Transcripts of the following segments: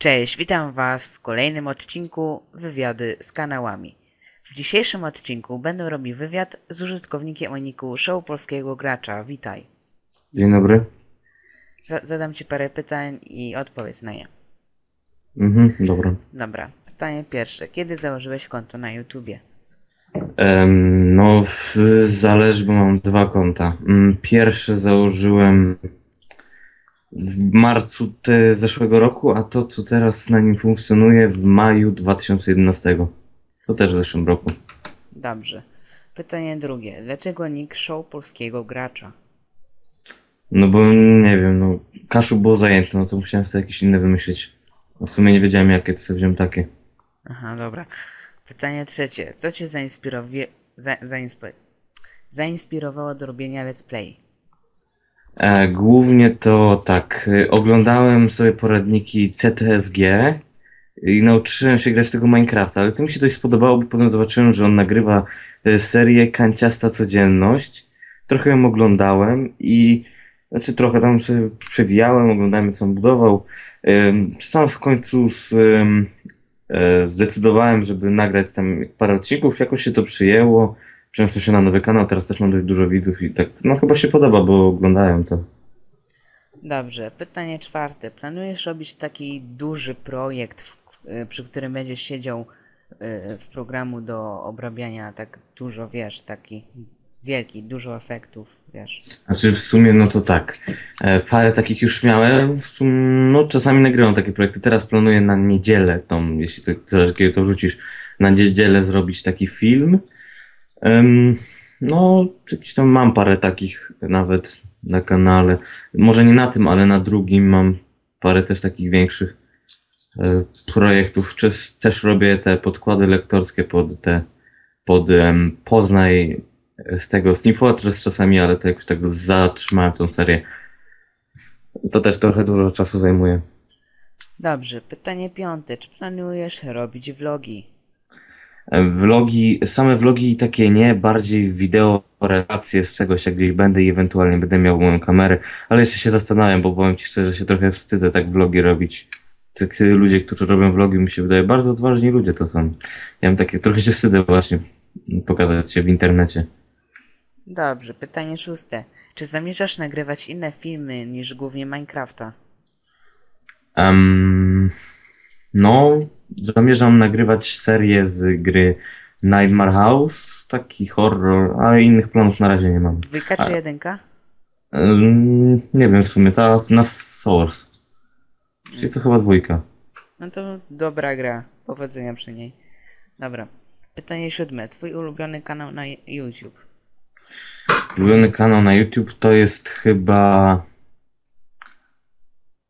Cześć, witam Was w kolejnym odcinku Wywiady z kanałami. W dzisiejszym odcinku będę robił wywiad z użytkownikiem o niku Show Polskiego Gracza. Witaj. Dzień dobry. Za- zadam Ci parę pytań i odpowiedz na nie. Mhm, dobra. Dobra, pytanie pierwsze. Kiedy założyłeś konto na YouTubie? Em, no, w, zależy, bo mam dwa konta. Mm, Pierwsze założyłem w marcu te, zeszłego roku, a to, co teraz na nim funkcjonuje, w maju 2011. To też w zeszłym roku. Dobrze. Pytanie drugie. Dlaczego nick Show Polskiego Gracza? No bo nie wiem, no, Kaszu było zajęte, no to musiałem sobie jakieś inne wymyślić. W sumie nie wiedziałem jakie, to sobie wziąłem takie. Aha, dobra. Pytanie trzecie. Co Cię zainspirowie... za... zainspi... zainspirowało do robienia let's play? E, głównie to tak, y, oglądałem sobie poradniki CTSG i nauczyłem się grać tego Minecrafta, ale to mi się dość spodobało, bo potem zobaczyłem, że on nagrywa e, serię Kanciasta Codzienność. Trochę ją oglądałem i znaczy trochę tam sobie przewijałem, oglądałem co on budował. Sam w końcu z, e, zdecydowałem, żeby nagrać tam parę odcinków, jakoś się to przyjęło. Przeniosło się na nowy kanał, teraz też mam dość dużo widzów i tak, no chyba się podoba, bo oglądają to. Dobrze, pytanie czwarte. Planujesz robić taki duży projekt, w, y, przy którym będziesz siedział y, w programu do obrabiania tak dużo, wiesz, taki wielki, dużo efektów, wiesz. Znaczy w sumie no to tak, e, parę takich już miałem, w sum, no czasami nagrywam takie projekty, teraz planuję na niedzielę, tą, jeśli zależy kiedy to wrzucisz, na niedzielę zrobić taki film. No, jakiś tam mam parę takich nawet na kanale, może nie na tym, ale na drugim mam parę też takich większych e, projektów, Czes, też robię te podkłady lektorskie pod te, pod em, Poznaj z tego z Team Fortress czasami, ale to jakoś tak zatrzymałem tą serię. To też trochę dużo czasu zajmuje. Dobrze, pytanie piąte. Czy planujesz robić vlogi? Vlogi, same vlogi takie nie, bardziej wideo relacje z czegoś, jak gdzieś będę i ewentualnie będę miał moją kamerę, ale jeszcze się zastanawiam, bo powiem Ci szczerze, że się trochę wstydzę tak vlogi robić. Tak, y, ludzie, którzy robią vlogi, mi się wydaje, bardzo odważni ludzie to są. Ja mam takie, trochę się wstydzę właśnie pokazać się w internecie. Dobrze, pytanie szóste. Czy zamierzasz nagrywać inne filmy niż głównie Minecrafta? Em, no, zamierzam nagrywać serię z gry Nightmare House, taki horror, ale innych planów na razie nie mam. Dwójka czy A- jedynka? Em, nie wiem w sumie, ta na Source. Czyli to chyba dwójka. No to dobra gra. Powodzenia przy niej. Dobra. Pytanie siódme. Twój ulubiony kanał na YouTube? Ulubiony kanał na YouTube to jest chyba...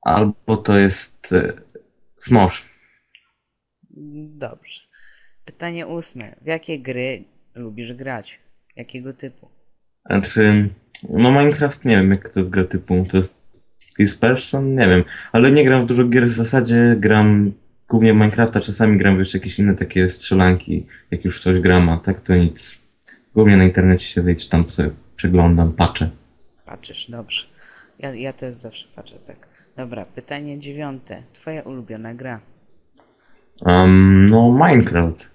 Albo to jest Smosh. Dobrze. Pytanie ósme. W jakie gry lubisz grać? Jakiego typu? Znaczy, no Minecraft nie wiem jak to jest gra typu, to jest first person, nie wiem, ale nie gram w dużo gier w zasadzie, gram głównie w Minecrafta, czasami gram w jeszcze jakieś inne takie strzelanki, jak już coś gram, a tak to nic. Głównie na internecie siedzę i tam sobie przeglądam, patrzę. Patrzysz, dobrze. Ja, ja też zawsze patrzę tak. Dobra, pytanie dziewiąte. Twoja ulubiona gra? Um, no Minecraft.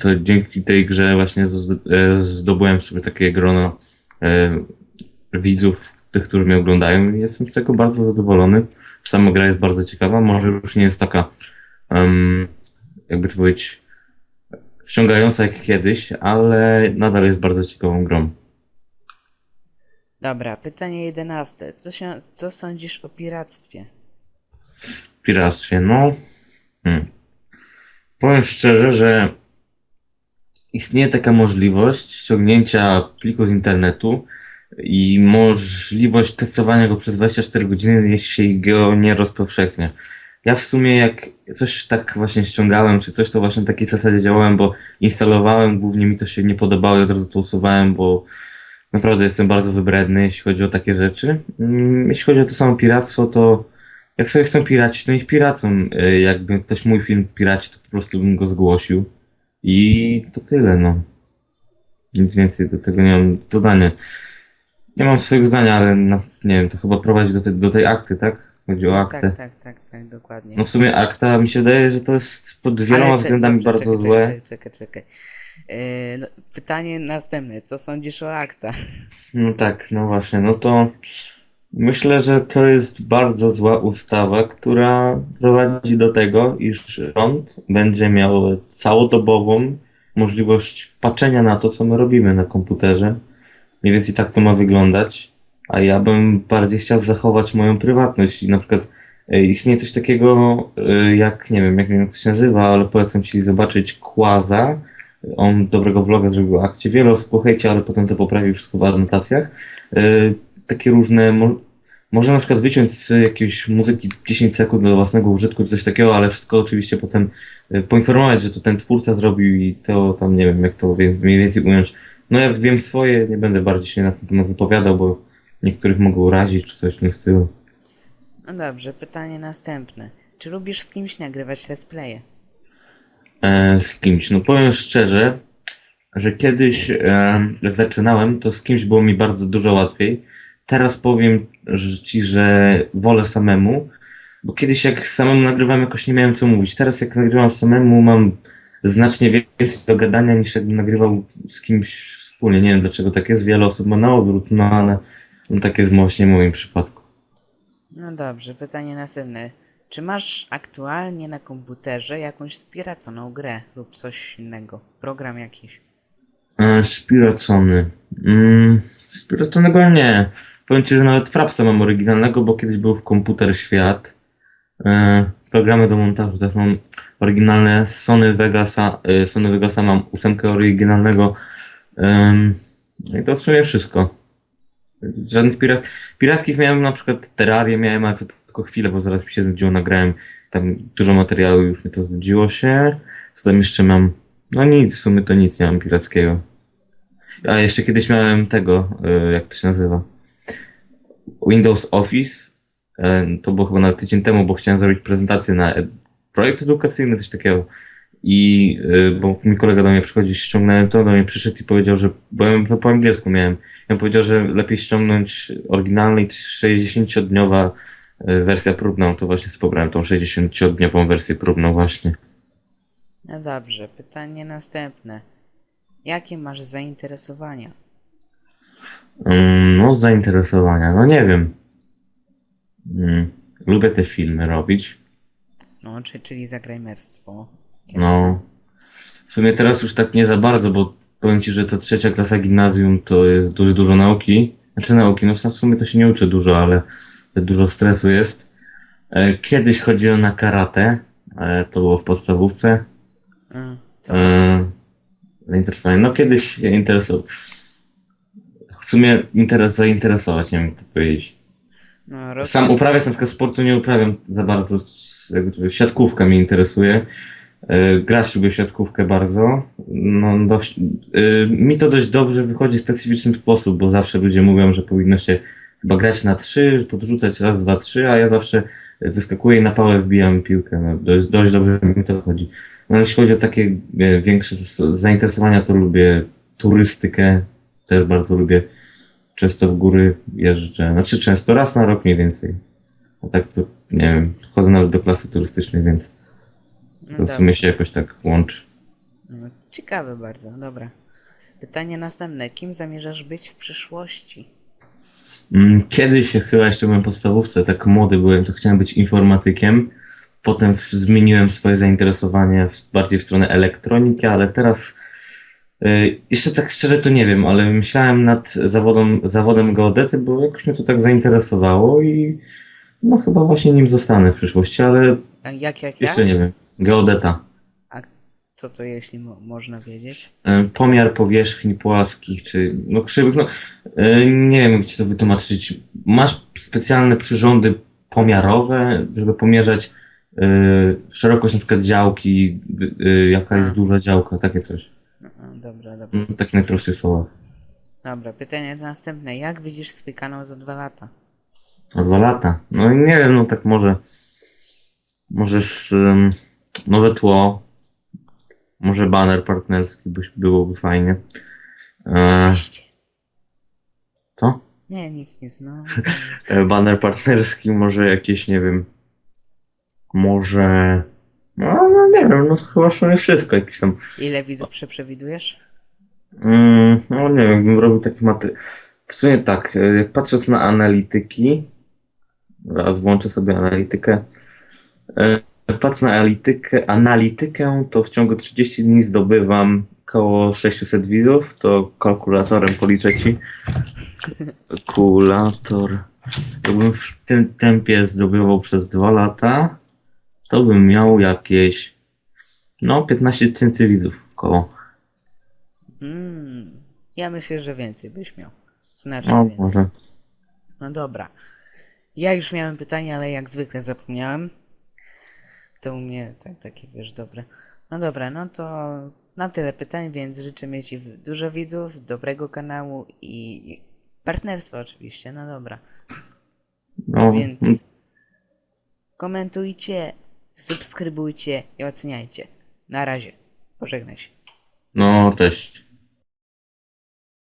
To dzięki tej grze właśnie e, zdobyłem sobie takie grono e, widzów, tych, którzy mnie oglądają jestem z tego bardzo zadowolony. Sama gra jest bardzo ciekawa, może już nie jest taka, em, jakby to powiedzieć, wciągająca jak kiedyś, ale nadal jest bardzo ciekawą grą. Dobra, pytanie jedenaste. Co, się, co sądzisz o piractwie? piractwie, no. Hmm. Powiem szczerze, że istnieje taka możliwość ściągnięcia pliku z internetu i możliwość testowania go przez 24 godziny, jeśli go nie rozpowszechnia. Ja w sumie jak coś tak właśnie ściągałem, czy coś, to właśnie na takiej zasadzie działałem, bo instalowałem, głównie mi to się nie podobało i od razu to usuwałem, bo naprawdę jestem bardzo wybredny, jeśli chodzi o takie rzeczy. Mm, Jeśli chodzi o to samo piractwo, to jak sobie chcą piracić, to niech piracą. Y, Jakby ktoś mój film piraci, to po prostu bym go zgłosił. I to tyle, no. Nic więcej do tego nie mam dodania. Nie mam swojego zdania, ale no, nie wiem, to chyba prowadzi do, te, do tej akty, tak? Chodzi o aktę. Tak, tak, tak, tak, dokładnie. No w sumie akta mi się wydaje, że to jest pod wieloma względami bardzo czekaj, złe. Czekaj, czekaj, czekaj. Yy, no, pytanie następne. Co sądzisz o akta? No tak, no właśnie, no to myślę, że to jest bardzo zła ustawa, która prowadzi do tego, iż rząd będzie miał całodobową możliwość patrzenia na to, co my robimy na komputerze. Mniej więcej tak to ma wyglądać, a ja bym bardziej chciał zachować moją prywatność i na przykład e, istnieje coś takiego e, jak, nie wiem, jak, jak to się nazywa, ale polecam Ci zobaczyć Kłaza. On dobrego vloga zrobił o akcie. Wiele hejcie, ale potem to poprawił wszystko w anotacjach. E, takie różne, mo można na przykład wyciąć z jakiejś muzyki 10 sekund do własnego użytku, coś takiego, ale wszystko oczywiście potem e, poinformować, że to ten twórca zrobił i to tam, nie wiem, jak to mniej więcej ująć. No ja wiem swoje, nie będę bardziej się na ten temat wypowiadał, bo niektórych mogą urazić, czy coś w tym stylu. No dobrze, pytanie następne. Czy lubisz z kimś nagrywać let's playe? E, z kimś. No powiem szczerze, że kiedyś, e, jak zaczynałem, to z kimś było mi bardzo dużo łatwiej. Teraz powiem ci, że wolę samemu, bo kiedyś jak samemu nagrywałem, jakoś nie miałem co mówić. Teraz jak nagrywam samemu, mam znacznie więcej do gadania niż jakbym nagrywał z kimś wspólnie. Nie wiem dlaczego tak jest, wiele osób ma na odwrót, no ale no, tak jest właśnie w moim przypadku. No dobrze, pytanie następne. Czy masz aktualnie na komputerze jakąś spiraconą grę lub coś innego? Program jakiś? E, Szpiracony. Mm, nie. Powiem Ci, że nawet Frapsa mam oryginalnego, bo kiedyś był w Komputer Świat. E, programy do montażu też mam oryginalne. Sony Vegasa, e, Sony Vegasa mam ósemkę oryginalnego. No i to w sumie wszystko. Żadnych pirat... Pirackich miałem na przykład Terrarię miałem, ale to tylko chwilę, bo zaraz mi się znudziło, nagrałem tam dużo materiału już mi to znudziło się. Co tam jeszcze mam? No nic, w sumie to nic nie mam pirackiego. A jeszcze kiedyś miałem tego, e, jak to się nazywa? Windows Office. E, To było chyba na tydzień temu, bo chciałem zrobić prezentację na ed- projekt edukacyjny, coś takiego. I, e, bo mi kolega do mnie przychodzi, ściągnąłem to, do mnie przyszedł i powiedział, że, bo ja to po angielsku miałem. Ja powiedział, że lepiej ściągnąć oryginalny i 60-dniowa e, wersja próbna. No To właśnie pobrałem tą 60-dniową wersję próbną właśnie. No dobrze, pytanie następne. Jakie masz zainteresowania? Mm, No, zainteresowania. No nie wiem. Mm, Lubię te filmy robić. No, czy, czyli zagrajmerstwo. No. W sumie teraz już tak nie za bardzo, bo powiem ci, że ta trzecia klasa gimnazjum to jest dużo, dużo nauki. Znaczy nauki, no w sumie to się nie uczy dużo, ale dużo stresu jest. E, Kiedyś chodziłem na karate. e, To było w podstawówce. Mm, E, Zainteresowanie. No kiedyś się interesował. W sumie interes zainteresować, nie wiem to powiedzieć. no, roz... Sam uprawiać na przykład sportu nie uprawiam za bardzo. Jakby siatkówka mnie interesuje. E, Grać lubię siatkówkę bardzo. No, dość, e, mi to dość dobrze wychodzi w specyficzny sposób, bo zawsze ludzie mówią, że powinno się chyba grać na trzy, podrzucać raz, dwa, trzy, a ja zawsze wyskakuję i na pałę wbijam piłkę. No, dość, dość dobrze mi to chodzi. No, jeśli chodzi o takie e, większe zainteresowania, to lubię turystykę. Też bardzo lubię. Często w góry jeżdżę. Znaczy często, raz na rok mniej więcej. A tak to, nie wiem, chodzę nawet do klasy turystycznej, więc no, to w dobra. sumie się jakoś tak łączy. no, ciekawe bardzo, dobra. Pytanie następne. Kim zamierzasz być w przyszłości? Mm, Kiedyś, chyba jeszcze byłem podstawówce, tak młody byłem, to chciałem być informatykiem. Potem zmieniłem swoje zainteresowanie w, bardziej w stronę elektroniki, ale teraz y, jeszcze tak szczerze to nie wiem, ale myślałem nad zawodem, zawodem geodety, bo jakoś mnie to tak zainteresowało i no chyba właśnie nim zostanę w przyszłości, ale jak, jak, jak? jeszcze nie wiem. Geodeta. Co to jeśli mo można wiedzieć? E, pomiar powierzchni płaskich, czy no krzywych, no e, nie wiem jak ci to wytłumaczyć. Masz specjalne przyrządy pomiarowe, żeby pomierzać e, szerokość na przykład działki, e, jaka jest A. duża działka, takie coś. Dobra, dobra. No, tak w najprostszych słowach. Dobra, pytanie następne. Jak widzisz swój kanał za dwa lata? A dwa lata. No nie wiem, no tak może może z, em, nowe tło, może baner partnerski byś, byłoby fajnie. E, to? Nie, nic, nic, no. E, Banner partnerski, może jakieś, nie wiem, może, no, no nie wiem, no chyba w sumie wszystko, jakieś tam, Ile widzów prze- przewidujesz? mm, no nie wiem, bym robił taki maty... W sumie tak, e, jak patrząc na analityki, zaraz włączę sobie analitykę, patrzę na analitykę, analitykę, to w ciągu 30 dni zdobywam około 600 widzów, to kalkulatorem policzę ci. Kalkulator. Jakbym w tym tempie zdobywał przez 2 lata, to bym miał jakieś, no, 15 tysięcy widzów około. Mm, ja myślę, że więcej byś miał. Znacznie No, więcej. może. No dobra. Ja już miałem pytanie, ale jak zwykle zapomniałem. To u mnie tak, takie, wiesz, dobre. No dobra, no to na tyle pytań, więc życzę mieć ci dużo widzów, dobrego kanału i partnerstwa oczywiście, no dobra. No, Więc komentujcie, subskrybujcie i oceniajcie. Na razie. Pożegnaj się. no, cześć.